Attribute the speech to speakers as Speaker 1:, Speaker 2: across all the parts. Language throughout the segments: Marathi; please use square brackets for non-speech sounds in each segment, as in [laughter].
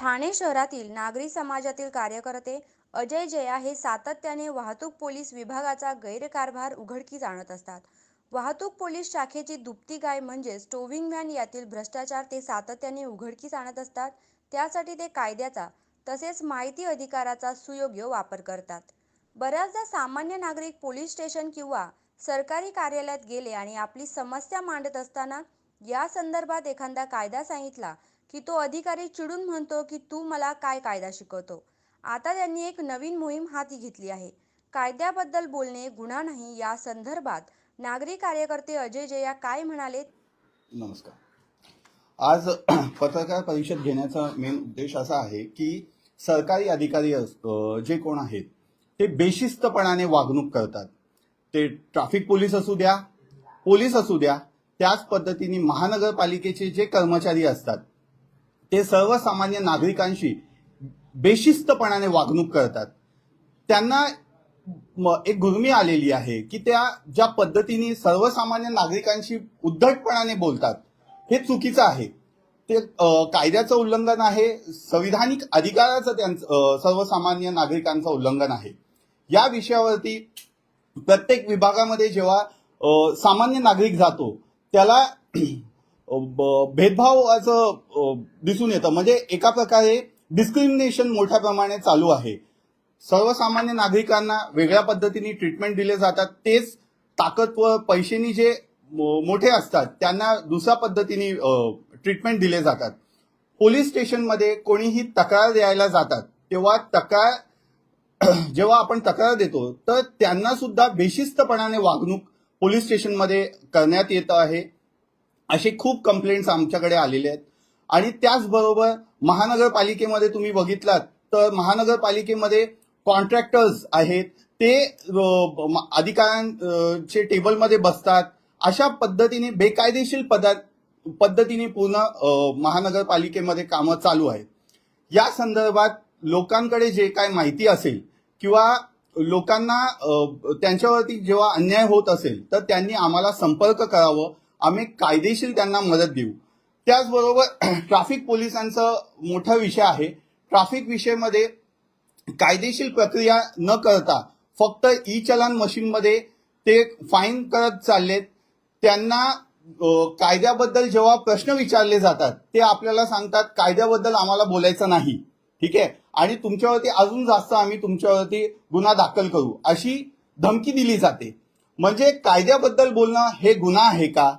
Speaker 1: ठाणे शहरातील नागरी समाजातील कार्यकर्ते अजय जया हे सातत्याने वाहतूक पोलीस विभागाचा गैरकारभार उघडकीस आणत असतात. वाहतूक पोलीस शाखेची दुपती गाय म्हणजेच टोविंग व्हॅन यातील भ्रष्टाचार ते सातत्याने उघडकीस आणत असतात. त्यासाठी ते कायद्याचा तसेच माहिती अधिकाराचा सुयोग्य वापर करतात. बऱ्याचदा सामान्य नागरिक पोलीस स्टेशन किंवा सरकारी कार्यालयात गेले आणि आपली समस्या मांडत असताना या संदर्भात एखादा कायदा सांगितला की तो अधिकारी चिडून म्हणतो की तू मला काय कायदा शिकवतो. आता त्यांनी एक नवीन मोहीम हाती घेतली आहे. कायद्याबद्दल बोलणे गुन्हा नाही या संदर्भात नागरी कार्यकर्ते अजय जया काय म्हणाले?
Speaker 2: नमस्कार. आज [clears throat] पत्रकार परिषद घेण्याचा मेन उद्देश असा आहे की सरकारी अधिकारी अस- जे कोण आहेत ते बेशिस्तपणाने वागणूक करतात. ते ट्रॅफिक पोलीस असू द्या पोलीस असू द्या त्याच पद्धतीने महानगरपालिकेचे जे कर्मचारी असतात ते सर्वसामान्य नागरिकांशी बेशिस्तपणाने वागणूक करतात. त्यांना म- एक गुर्मी आलेली आहे की त्या ज्या पद्धतीने सर्वसामान्य नागरिकांशी उद्धटपणाने बोलतात हे चुकीचं आहे. ते कायद्याचं उल्लंघन आहे संविधानिक अधिकाराचं त्यांचं सर्वसामान्य नागरिकांचं उल्लंघन आहे. या विषयावरती प्रत्येक विभागामध्ये जेव्हा सामान्य नागरिक जातो त्याला भेदभाव ब- दिसून येतं. म्हणजे एका प्रकारे डिस्क्रिमिनेशन मोठ्या प्रमाणे चालू आहे. सर्वसामान्य नागरिकांना वेगळ्या पद्धतीने ट्रीटमेंट दिले जातात. तेच ताकदवर पैशेनी जे मो- मोठे असतात त्यांना दुसऱ्या पद्धतीने ट्रीटमेंट दिले जातात. पोलीस स्टेशनमध्ये कोणीही तक्रार द्यायला जातात. तेव्हा तक्रार [clears throat] जेव्हा आपण तक्रार देतो तर त्यांना सुद्धा बेशिस्तपणाने वागणूक पोलीस स्टेशनमध्ये करण्यात येत आहे. असे खूप कंप्लेंट्स आमच्याकडे आलेले आहेत. आणि त्याचबरोबर महानगरपालिकेमध्ये तुम्ही बघितलात तर महानगरपालिकेमध्ये कॉन्ट्रॅक्टर्स आहेत. ते अधिकाऱ्यांचे टेबलमध्ये बसतात. अशा पद्धतीने बेकायदेशीर पदा पद्धतीने पूर्ण महानगरपालिकेमध्ये कामं चालू आहेत. या संदर्भात लोकांकडे जे काय माहिती असेल किंवा लोकांना त्यांच्यावरती जेव्हा अन्याय होत असेल तर त्यांनी आम्हाला संपर्क करावं. आम्ही कायदेशीर त्यांना मदत देऊ. त्याचबरोबर [clears throat] ट्रॅफिक पोलिसांचा मोठा विषय आहे. ट्रॅफिक विषयमध्ये कायदेशीर प्रक्रिया न करता फक्त ई चलन मशीनमध्ये ते फाईन करत चाललेत. त्यांना कायद्याबद्दल जेव्हा प्रश्न विचारले जातात ते आपल्याला सांगतात कायद्याबद्दल आम्हाला बोलायचं नाही. ठीक आहे? आणि तुमच्यावरती अजून जास्त आम्ही तुमच्यावरती गुन्हा दाखल करू अशी धमकी दिली जाते. म्हणजे कायद्याबद्दल बोलणं हे गुन्हा आहे का?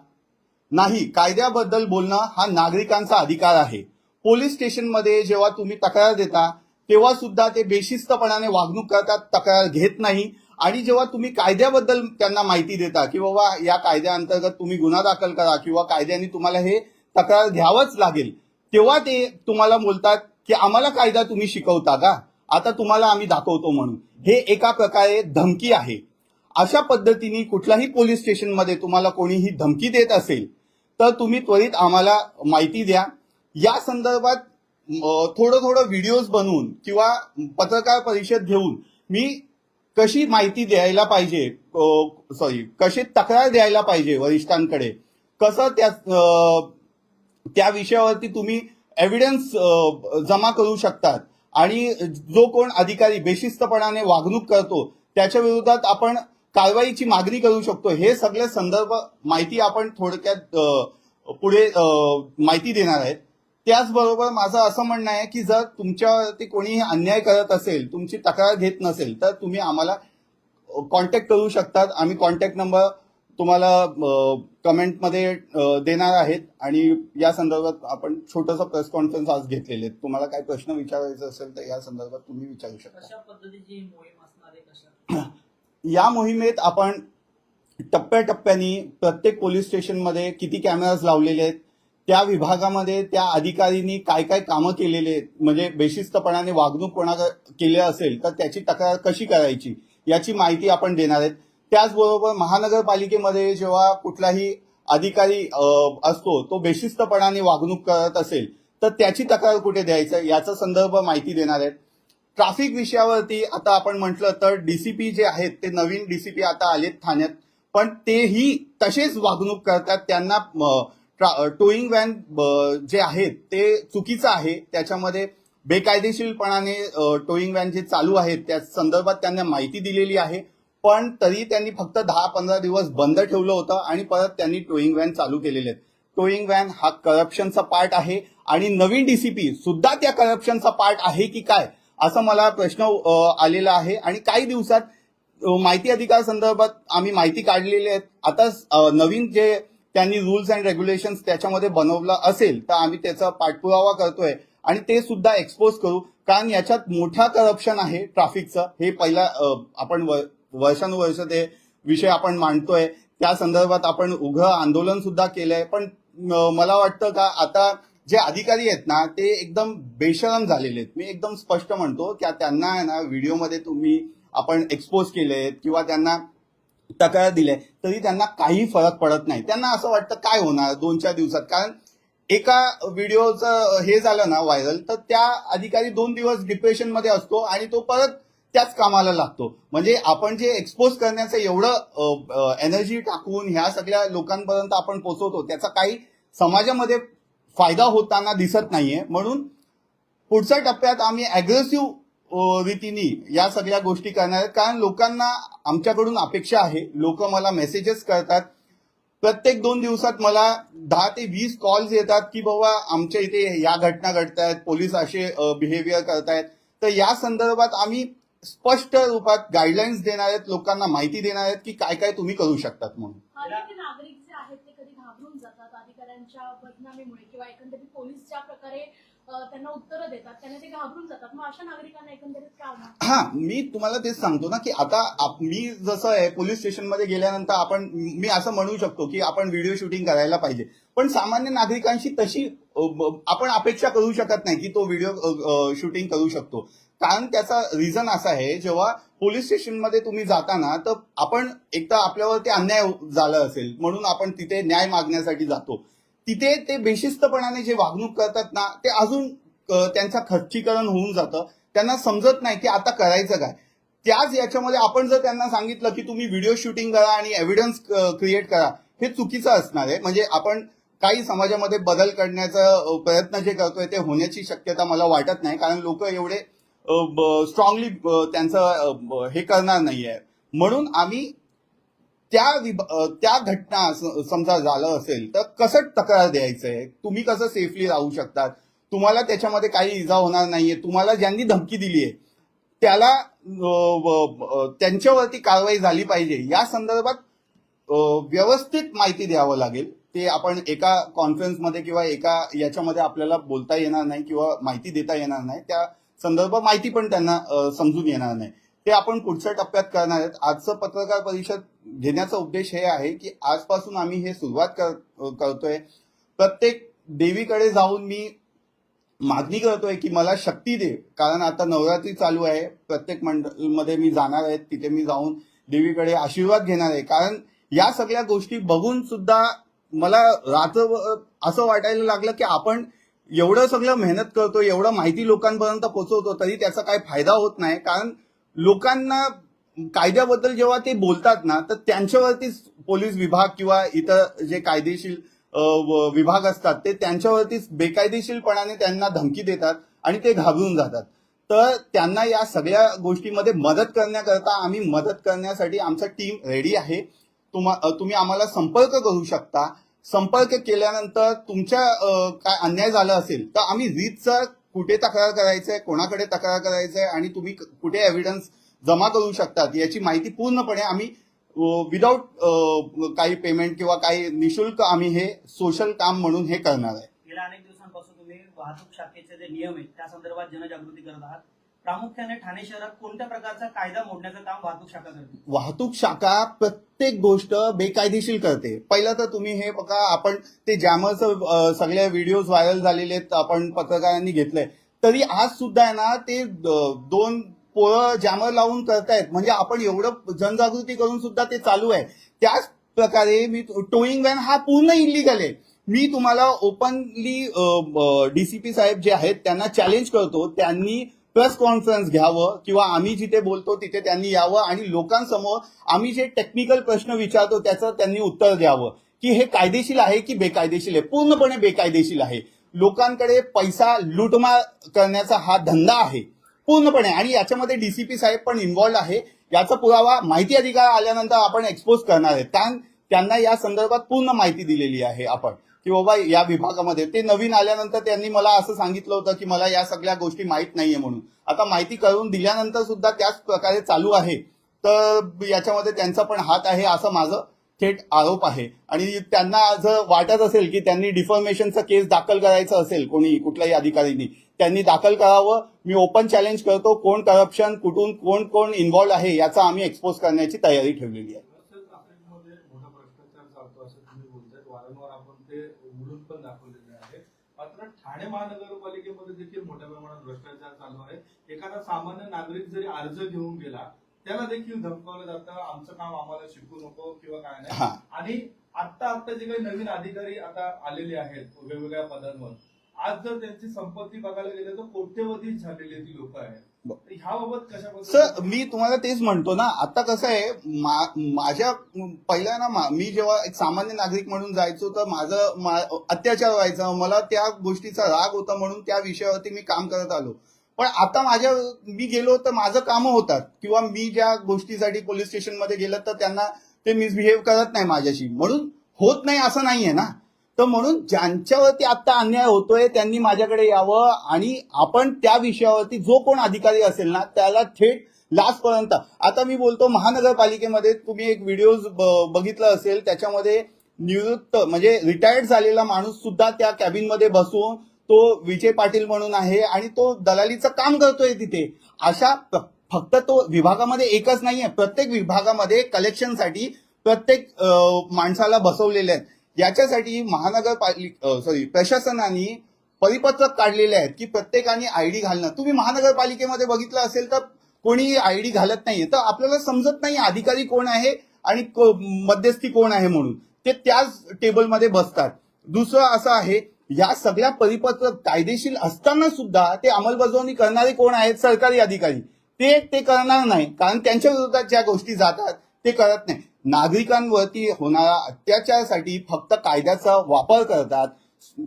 Speaker 2: नाही कायद्याबद्दल बोलणं हा नागरिकांचा अधिकार आहे. पोलीस स्टेशनमध्ये जेव्हा तुम्ही तक्रार देता तेव्हा सुद्धा ते बेशिस्तपणाने वागणूक करतात तक्रार घेत नाही. आणि जेव्हा तुम्ही कायद्याबद्दल त्यांना माहिती देता की बाबा या कायद्याअंतर्गत तुम्ही गुन्हा दाखल करा किंवा कायद्याने तुम्हाला हे तक्रार घ्यावंच लागेल तेव्हा ते तुम्हाला बोलतात की आम्हाला कायदा तुम्ही शिकवता का? आता तुम्हाला आम्ही दाखवतो म्हणून. हे एका प्रकारे धमकी आहे. अशा पद्धतीने कुठल्याही पोलीस स्टेशनमध्ये तुम्हाला कोणीही धमकी देत असेल तर तुम्ही त्वरित आम्हाला माहिती द्या. या संदर्भात थोडं थोडं व्हिडिओज बनवून किंवा पत्रकार परिषद घेऊन मी कशी माहिती द्यायला पाहिजे सॉरी कशी तक्रार द्यायला पाहिजे वरिष्ठांकडे कसं त्या त्या विषयावरती तुम्ही एव्हिडन्स जमा करू शकतात आणि जो कोण अधिकारी बेशिस्तपणाने वागणूक करतो त्याच्या विरोधात आपण कारवाईची मागणी करू शकतो. हे सगळे संदर्भ माहिती आपण थोडक्यात पुढे माहिती देणार आहेत त्याचबरोबर माझं असं म्हणणं आहे की जर तुमच्यावरती कोणीही अन्याय करत असेल तुमची तक्रार घेत नसेल तर तुम्ही आम्हाला कॉन्टॅक्ट करू शकतात. आम्ही कॉन्टॅक्ट नंबर तुम्हाला कमेंटमध्ये देणार आहेत. आणि या संदर्भात आपण छोटंसं प्रेस कॉन्फरन्स आज घेतलेले आहेत. तुम्हाला काही प्रश्न विचारायचे असेल तर या संदर्भात तुम्ही विचारू शकता. [clears throat] या मोहिमेत आपण टप्प्याटप्प्याने प्रत्येक पोलीस स्टेशनमध्ये किती कॅमेराज लावलेले आहेत त्या विभागामध्ये त्या अधिकारींनी काय काय कामं केलेले आहेत म्हणजे बेशिस्तपणाने वागणूक कोणा केली असेल तर त्याची तक्रार कशी करायची याची माहिती आपण देणार आहेत. त्याचबरोबर महानगरपालिकेमध्ये जेव्हा कुठलाही अधिकारी असतो तो बेशिस्तपणाने वागणूक करत असेल तर त्याची तक्रार कुठे द्यायचं याचा संदर्भ माहिती देणार आहेत. ट्राफिक विषयावरती आता आपण म्हटलं तर डीसीपी जे आहेत ते नवीन डीसीपी आता आलेत ठाण्यात. पण तेही तसेच वागणूक करतात. त्यांना टोईंग व्हॅन जे आहेत ते चुकीचं आहे. त्याच्यामध्ये बेकायदेशीरपणाने टोईंग व्हॅन जे चालू आहेत त्या संदर्भात त्यांना माहिती दिलेली आहे. पण तरी त्यांनी फक्त दहा पंधरा दिवस बंद ठेवलं होतं आणि परत त्यांनी टोईंग व्हॅन चालू केलेले आहेत. टोईंग व्हॅन हा करप्शनचा पार्ट आहे. आणि नवीन डीसीपी सुद्धा त्या करप्शनचा पार्ट आहे की काय? असा मला प्रश्न आलेला आहे. आणि काही दिवसात माहिती अधिकार संदर्भात आम्ही माहिती काढलेली आहेत. आता नवीन जे त्यांनी रुल्स अँड रेग्युलेशन त्याच्यामध्ये बनवलं असेल तर आम्ही त्याचा पाठपुरावा करतोय. आणि ते सुद्धा एक्सपोज करू. कारण याच्यात मोठा करप्शन आहे ट्रॅफिकचं हे पहिला आपण वर्षानुवर्ष ते विषय आपण मांडतोय. त्या संदर्भात आपण उघं आंदोलन सुद्धा केलंय. पण मला वाटतं का आता जे अधिकारी आहेत ना ते एकदम बेशरम झालेले आहेत. मी एकदम स्पष्ट म्हणतो की त्यांना आहे ना व्हिडिओमध्ये तुम्ही आपण एक्सपोज केलेत किंवा त्यांना तक्रार दिले तरी त्यांना काही फरक पडत नाही. त्यांना असं वाटतं काय होणार दोन चार दिवसात? कारण एका व्हिडिओचं हे झालं ना व्हायरल तर त्या अधिकारी दोन दिवस डिप्रेशनमध्ये असतो आणि तो परत त्याच कामाला लागतो. म्हणजे आपण जे एक्सपोज करण्याचं एवढं एनर्जी टाकून ह्या सगळ्या लोकांपर्यंत आपण पोहोचवतो त्याचा काही समाजामध्ये फायदा होताना दिसत नाहीये. म्हणून पुढच्या टप्प्यात आम्ही अग्रेसिव्ह रीतीने या सगळ्या गोष्टी करणार आहेत. कारण लोकांना आमच्याकडून अपेक्षा आहे. लोक मला मेसेजेस करतात. प्रत्येक दोन दिवसात मला दहा ते वीस कॉल्स येतात की बाबा आमच्या इथे या घटना घडतायत. पोलीस असे बिहेवियर करतायत. तर या संदर्भात आम्ही स्पष्ट रूपात गाईडलाईन्स देणार आहेत. लोकांना माहिती देणार आहेत की काय काय तुम्ही करू शकतात म्हणून
Speaker 3: अनेक नागरिक जे आहेत ते कधी घाबरून जातात बदनामीमुळे किंवा एकंदरीत पोलीस ज्या प्रकारे त्यांना उत्तरं देतात त्यांना ते घाबरून जातात मग अशा नागरिकांना एकंदरीत काय
Speaker 2: हा मी तुम्हाला तेच सांगतो ना की आता मी जसं आहे पोलीस स्टेशनमध्ये गेल्यानंतर आपण मी असं म्हणू शकतो की आपण व्हिडिओ शूटिंग करायला पाहिजे. पण सामान्य नागरिकांशी तशी आपण अपेक्षा करू शकत नाही की तो व्हिडिओ शूटिंग करू शकतो. कारण त्याचा रिझन असा आहे जेव्हा पोलीस स्टेशनमध्ये तुम्ही जाताना तर आपण एकतर आपल्यावरती अन्याय झाला असेल म्हणून आपण तिथे न्याय मागण्यासाठी जातो. तिथे ते बेशिस्तपणाने जे वागणूक करतात ना ते अजून त्यांचं खच्चीकरण होऊन जातं. त्यांना समजत नाही की आता करायचं काय. त्याच याच्यामध्ये आपण जर त्यांना सांगितलं की तुम्ही व्हिडिओ शूटिंग करा आणि एव्हिडन्स क्रिएट करा हे चुकीचं असणार आहे. म्हणजे आपण काही समाजामध्ये बदल करण्याचा प्रयत्न जे करतोय ते होण्याची शक्यता मला वाटत नाही. कारण लोक एवढे स्ट्रॉंगली त्यांचं हे करणार नाहीये. म्हणून आम्ही त्या विभ- त्या घटना समजा झालं असेल तर कसं तक्रार द्यायचं आहे तुम्ही कसं सेफली राहू शकतात? तुम्हाला त्याच्यामध्ये काही इजा होणार नाहीये. तुम्हाला ज्यांनी धमकी दिली आहे त्याला त्यांच्यावरती कारवाई झाली पाहिजे. या संदर्भात व्यवस्थित माहिती द्यावं लागेल. ते आपण एका कॉन्फरन्समध्ये किंवा एका याच्यामध्ये आपल्याला बोलता येणार नाही किंवा माहिती देता येणार नाही. त्या संदर्भात माहिती पण त्यांना समजून येणार नाही. ते आपण पुढच्या टप्प्यात करणार आहेत. आजचं पत्रकार परिषद घेण्याचा उद्देश हे आहे की आजपासून आम्ही हे सुरुवात कर- करतोय. प्रत्येक देवीकडे जाऊन मी मागणी करतोय की मला शक्ती दे. कारण आता नवरात्री चालू आहे. प्रत्येक मंडळमध्ये मी जाणार आहे. तिथे मी जाऊन देवीकडे आशीर्वाद घेणार आहे. कारण या सगळ्या गोष्टी बघून सुद्धा मला रात्र असं वाटायला लागलं की आपण एवढं सगळं मेहनत करतो एवढं माहिती लोकांपर्यंत पोहोचवतो तरी त्याचा काही फायदा होत नाही. कारण लोकांना कायद्याबद्दल जेव्हा ते बोलतात ना तर त्यांच्यावरतीच पोलीस विभाग किंवा इतर जे कायदेशीर व- विभाग असतात ते त्यांच्यावरतीच बेकायदेशीरपणाने त्यांना धमकी देतात आणि ते घाबरून जातात. तर त्यांना या सगळ्या गोष्टीमध्ये मदत करण्याकरता आम्ही मदत करण्यासाठी आमचा टीम रेडी आहे. तुम्हा तुम्ही आम्हाला संपर्क करू शकता. संपर्क केल्यानंतर तुमच्या काय अन्याय झाला असेल तर आम्ही रीतसर कुठे तक्रार करायचंय कोणाकडे तक्रार करायचंय आणि तुम्ही कुठे एव्हिडन्स जमा करू शकतात याची माहिती पूर्णपणे आम्ही विदाऊट काही पेमेंट किंवा काही निशुल्क आम्ही हे सोशल काम म्हणून हे करणार आहे.
Speaker 4: गेल्या अनेक दिवसांपासून तुम्ही वाहतूक शाखेचे जे नियम आहेत त्या संदर्भात जनजागृती करत आहात. प्रामुख्याने ठाणे शहरात कोणत्या प्रकारचा कायदा मोडण्याचं काम वाहतूक शाखा करते?
Speaker 2: वाहतूक शाखा प्रत्येक गोष्ट बेकायदेशीर करते. पहिलं तर तुम्ही हे बघा आपण ते जॅमरचं सगळ्या सगळे व्हिडिओज व्हायरल झालेले आहेत आपण पत्रकारांनी घेतलंय. तरी आज सुद्धा आहे ना ते दोन पोळं जॅमर लावून करतायत. म्हणजे आपण एवढं जनजागृती करून सुद्धा ते चालू आहे. त्याच प्रकारे मी टोईंग व्हॅन हा पूर्ण इलिगल आहे. मी तुम्हाला ओपनली डीसीपी साहेब जे आहेत त्यांना चॅलेंज करतो. त्यांनी प्रेस कॉन्फरन्स घ्यावं किंवा आम्ही जिथे बोलतो तिथे त्यांनी यावं आणि लोकांसमोर आम्ही जे टेक्निकल प्रश्न विचारतो त्याचं त्यांनी उत्तर द्यावं. की हे कायदेशीर आहे की बेकायदेशीर आहे? पूर्णपणे बेकायदेशीर आहे. लोकांकडे पैसा लुटमार करण्याचा हा धंदा आहे. पूर्णपणे. आणि याच्यामध्ये डीसीपी साहेब पण इन्व्हॉल्ड आहे. याचा पुरावा माहिती अधिकार आल्यानंतर आपण एक्सपोज करणार आहे. त्यांना या संदर्भात पूर्ण माहिती दिलेली आहे आपण. की बाबा या विभागामध्ये. ते नवीन आल्यानंतर त्यांनी मला असं सांगितलं होतं की मला या सगळ्या गोष्टी माहीत नाहीये म्हणून. आता माहिती करून दिल्यानंतर सुद्धा त्याच प्रकारे चालू आहे. तर याच्यामध्ये त्यांचा पण हात आहे असं माझं थेट आरोप आहे. आणि त्यांना जर वाटत असेल की त्यांनी डिफॉर्मेशनचा केस दाखल करायचं असेल कोणी कुठल्याही अधिकारीनी. त्यांनी दाखल करावं. मी ओपन चॅलेंज करतो कोण करप्शन कुठून कोण कोण इन्व्हॉल्ड आहे याचा आम्ही एक्सपोज करण्याची तयारी ठेवलेली आहे
Speaker 5: तसंच नाशिकमध्ये मोठा भ्रष्टाचार चालतो असं तुम्ही बोलताय वारंवार आपण ते उघडून पण दाखवलेले आहे मात्र ठाणे महानगरपालिकेमध्ये देखील मोठ्या प्रमाणात भ्रष्टाचार चालू आहे. एखादा सामान्य नागरिक जरी अर्ज घेऊन गेला त्याला देखील धमकावलं जातं आमचं काम आम्हाला शिकू नको किंवा काय नाही. आणि आता आता जे काही नवीन अधिकारी आता आलेले आहेत वेगवेगळ्या पदांवर आज जर त्यांची संपत्ती बघायला गेलं तर कोट्यवधी झालेली ती लोक आहेत.
Speaker 2: सर मी तुम्हाला तेच म्हणतो ना आता कसं आहे माझ्या पहिल्या ना मी जेव्हा एक सामान्य नागरिक म्हणून जायचो तर माझं अत्याचार व्हायचा. मला त्या गोष्टीचा राग होता म्हणून त्या विषयावरती मी काम करत आलो. पण आता माझ्या मी गेलो तर माझं कामं होतात. किंवा मी ज्या गोष्टीसाठी पोलीस स्टेशनमध्ये गेलं तर त्यांना ते मिसबिहेव करत नाही माझ्याशी. म्हणून होत नाही असं नाहीये ना. तर म्हणून ज्यांच्यावरती आता अन्याय होतोय त्यांनी माझ्याकडे यावं आणि आपण त्या विषयावरती जो कोण अधिकारी असेल ना त्याला थेट लास्टपर्यंत आता मी बोलतो महानगरपालिकेमध्ये तुम्ही एक व्हिडिओ बघितला असेल त्याच्यामध्ये निवृत्त म्हणजे रिटायर्ड झालेला माणूस सुद्धा त्या कॅबिनमध्ये बसून तो विजय पाटील म्हणून आहे आणि तो दलालीचं काम करतोय तिथे. अशा फक्त तो विभागामध्ये एकच नाहीये. प्रत्येक विभागामध्ये कलेक्शनसाठी प्रत्येक माणसाला बसवलेले आहेत. याच्यासाठी महानगरपालिका सॉरी प्रशासनाने परिपत्रक काढलेले आहेत की प्रत्येकाने आयडी घालणं. तुम्ही महानगरपालिकेमध्ये बघितलं असेल तर कोणी आयडी घालत नाहीये. तर आपल्याला समजत नाही अधिकारी कोण आहे आणि को- मध्यस्थी कोण आहे म्हणून. ते त्याच टेबलमध्ये बसतात. दुसरं असं आहे या सगळ्या परिपत्रक कायदेशीर असताना सुद्धा ते अंमलबजावणी करणारे कोण आहेत? सरकारी अधिकारी. ते ते करणार नाही. कारण त्यांच्या विरोधात ज्या गोष्टी जातात ते करत नाही. नागरिकांवरती होणारा अत्याचारासाठी फक्त कायद्याचा वापर करतात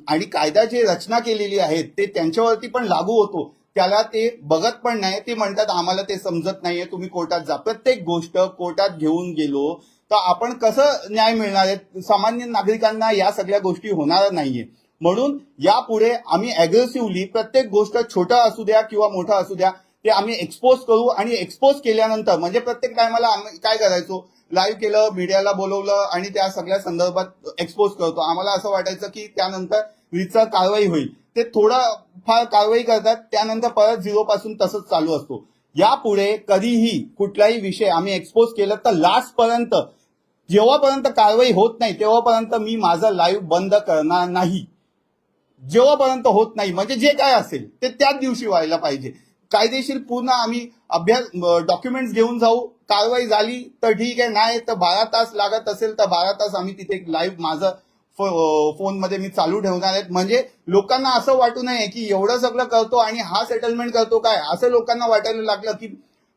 Speaker 2: आणि कायद्याची रचना केलेली आहे ते त्यांच्यावरती पण लागू होतो. त्याला ते बघत पण नाही. ते म्हणतात आम्हाला ते समजत नाहीये. तुम्ही कोर्टात जा. प्रत्येक गोष्ट कोर्टात घेऊन गेलो तर आपण कसं न्याय मिळणार आहे? सामान्य नागरिकांना या सगळ्या गोष्टी होणार नाहीये. म्हणून यापुढे आम्ही अग्रेसिव्हली प्रत्येक गोष्ट छोटा असू द्या किंवा मोठा असू द्या ते आम्ही एक्सपोज करू आणि एक्सपोज केल्यानंतर म्हणजे प्रत्येक टायमाला आम्ही काय करायचो? लाईव्ह केलं मीडियाला बोलवलं आणि त्या सगळ्या संदर्भात एक्सपोज करतो. आम्हाला असं वाटायचं की त्यानंतर रीतसर कारवाई होईल. ते थोडं फार कारवाई करतात त्यानंतर परत झिरो पासून तसंच चालू असतो. यापुढे कधीही कुठलाही विषय आम्ही एक्सपोज केलं तर लास्ट पर्यंत जेव्हापर्यंत कारवाई होत नाही तेव्हापर्यंत मी माझं लाईव्ह बंद करणार नाही. जेव्हापर्यंत होत नाही म्हणजे जे काय असेल ते त्याच दिवशी व्हायला पाहिजे. कायदेशीर पूर्ण आम्ही अभ्यास डॉक्युमेंट्स घेऊन जाऊ कारवाई झाली तर ठीक आहे. नाही तर बारा तास लागत असेल तर बारा तास आम्ही तिथे लाईव्ह माझं फोनमध्ये मी चालू ठेवणार आहेत म्हणजे लोकांना असं वाटू नये की एवढं सगळं करतो आणि हा सेटलमेंट करतो काय? असं लोकांना वाटायला लागलं की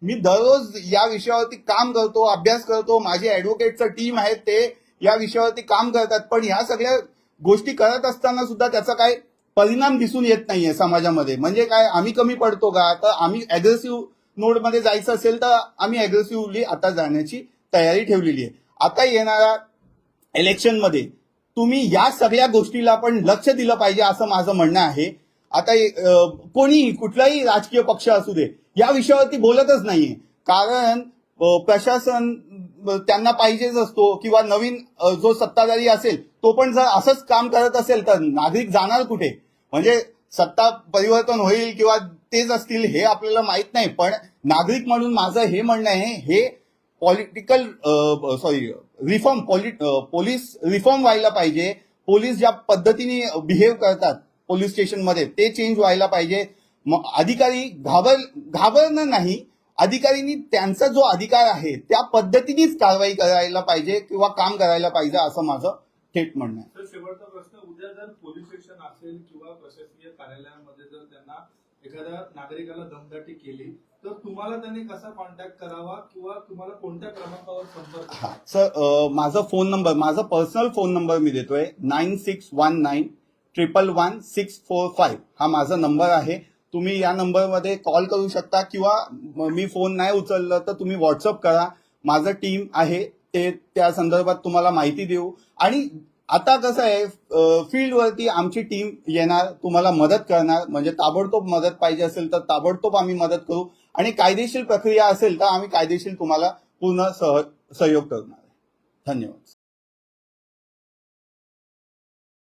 Speaker 2: मी दररोज या विषयावरती काम करतो अभ्यास करतो. माझे ऍडव्होकेटचं टीम आहे ते या विषयावरती काम करतात. पण ह्या सगळ्या गोष्टी करत असताना सुद्धा त्याचा काय परिणाम दिसून येत नाहीये समाजामध्ये. म्हणजे काय? आम्ही कमी पडतो का? तर आम्ही अग्रेसिव्ह नोडमध्ये जायचं असेल तर आम्ही अग्रेसिव्हली आता जाण्याची तयारी ठेवलेली आहे. आता येणाऱ्या इलेक्शनमध्ये तुम्ही या सगळ्या गोष्टीला पण लक्ष दिलं पाहिजे असं माझं म्हणणं आहे. आता कोणीही कुठलाही राजकीय पक्ष असू दे या विषयावरती बोलतच नाहीये. कारण प्रशासन त्यांना पाहिजेच असतो किंवा नवीन जो सत्ताधारी असेल तो पण जर असंच काम करत असेल तर नागरिक जाणार कुठे? म्हणजे सत्ता परिवर्तन होईल किंवा तेच असतील हे आपल्याला माहीत नाही. पण नागरिक म्हणून माझं हे म्हणणं आहे हे political sorry reform police reform व्हायला पाहिजे. पोलीस ज्या पद्धतीने बिहेव करतात पोलीस स्टेशनमध्ये ते चेंज व्हायला पाहिजे. अधिकारी घाबर घाबरणं नाही. अधिकारींनी त्यांचा जो अधिकार आहे त्या पद्धतीनेच कारवाई करायला पाहिजे किंवा काम करायला पाहिजे असं माझं थेट म्हणणं आहे.
Speaker 5: शेवटचा प्रश्न उद्या जर पोलीस स्टेशन असेल किंवा प्रशासकीय कार्यालयामध्ये जर त्यांना एखाद्या नागरिकाला दमदाटी केली तर तुम्हाला त्यांनी कसा कॉन्टॅक्ट करावा किंवा तुम्हाला कोणत्या क्रमांकावर संपर्क
Speaker 2: हा सर अ, माझा फोन नंबर माझा पर्सनल फोन नंबर मी देतोय nine six one nine triple one six four five हा माझा नंबर आहे. तुम्ही या नंबरमध्ये कॉल करू शकता किंवा म- मी फोन नाही उचललं तर तुम्ही व्हॉट्सअप करा. माझं टीम आहे ते त्या संदर्भात तुम्हाला माहिती देऊ. आणि आता कसं आहे फील्डवरती आमची टीम येणार तुम्हाला मदत करणार म्हणजे ताबडतोब मदत पाहिजे असेल तर ताबडतोब आम्ही मदत करू. आणि कायदेशीर प्रक्रिया असेल तर आम्ही कायदेशीर तुम्हाला पूर्ण सह सहयोग करणार धन्यवाद.